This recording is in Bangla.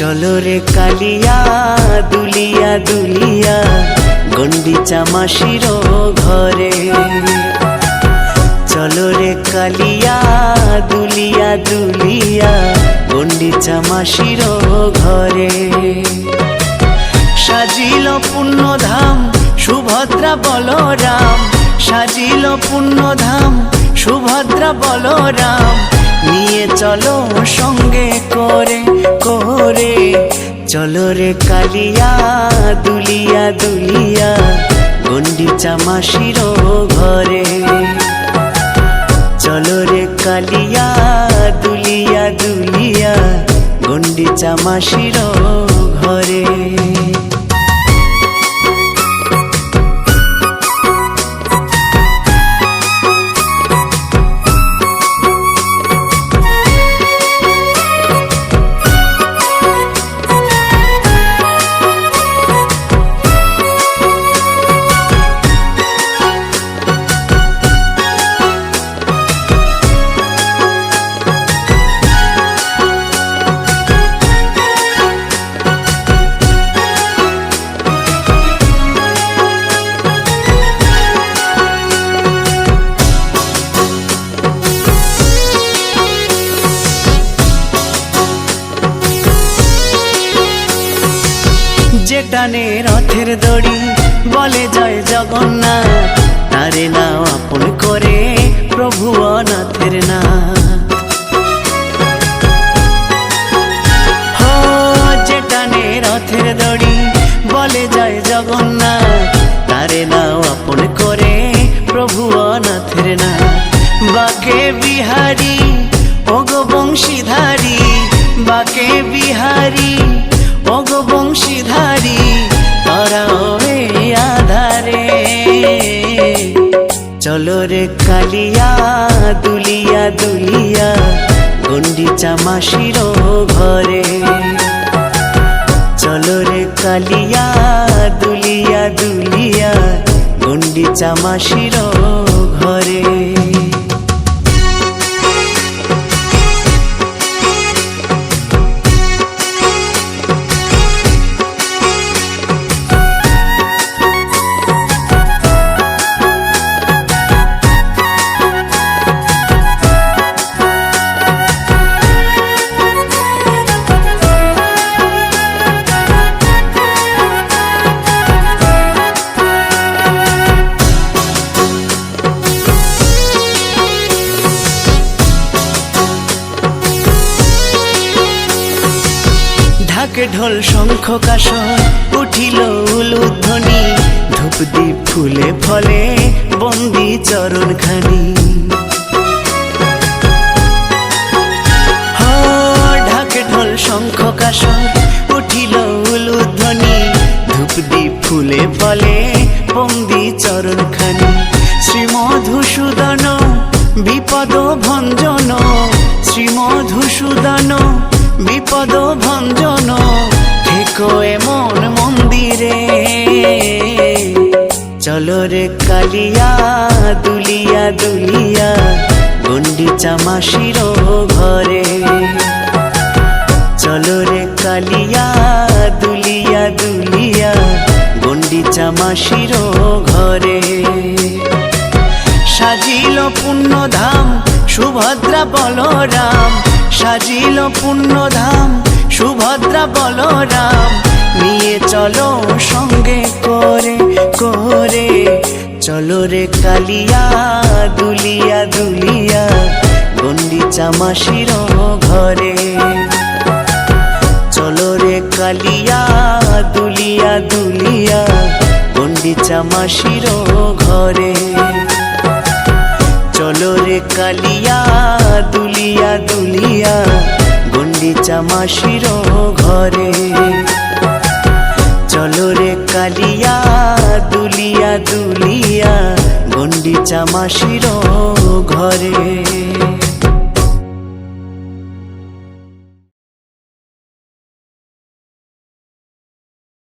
চলো রে কালিয়া, দুলিয়া দুলিয়া গন্ডিচা মাসির ঘরে। চলো রে কালিয়া, দুলিয়া দুলিয়া গন্ডিচা মাসির ঘরে। সাজিল পুণ্যধাম সুভদ্রা বলরাম। সাজিল পুণ্যধাম সুভদ্রা বলরাম। নিয়ে চলো সঙ্গে করে করে চলো রে কালিয়া, দুলিয়া দুলিয়া গন্ডিচা মাসির ঘরে। চলো রে কালিয়া, দুলিয়া দুলিয়া গন্ডিচা মাসির যেটানে রথের দড়ি বলে জয় জগন্নাথ। তারে চলো রে কালিয়া, দুলিয়া দুলিয়া গন্ডিচা মাসির ঘরে। চলো রে কালিয়া, দুলিয়া দুলিয়া গন্ডিচা মাসির ঘরে। ঢাকে ঢোল শঙ্খ কাশ উঠিল উলুধ্বনি ধূপ দীপ ফুলে ফলে বন্দি চরণ খানি ঢাকে ঢোল শঙ্খ কাশ উঠিল উলুধ্বনি ধূপ দীপ ফুলে ফলে বন্দি চরণ খানি শ্রীমধুসূদন, বিপদ ভঞ্জন। শ্রীমধুসূদন বিপদ ভঞ্জন, থেকো এমন মন্দিরে। চলো রে কালিয়া, দুলিয়া দুলিয়া গন্ডিচা মাসির ঘরে। চলো রে কালিয়া, দুলিয়া দুলিয়া গন্ডিচা মাসির ঘরে। সাজিল পুণ্যধাম, সুভদ্রা বলরাম সাজিল পুণ্যধাম সুভদ্রা বলরাম। নিয়ে চলো সঙ্গে করে করে। চলো রে কালিয়া, দুলিয়া দুলিয়া। গন্ডিচা মাসির ঘরে। চলো রে কালিয়া, দুলিয়া দুলিয়া। গন্ডিচা মাসির ঘরে। চলো রে কালিয়া দুলিয়া গুন্ডিচা মাসির ঘরে। চলো রে কালিয়া দুলিয়া দুলিয়া গুন্ডিচা মাসির ঘরে।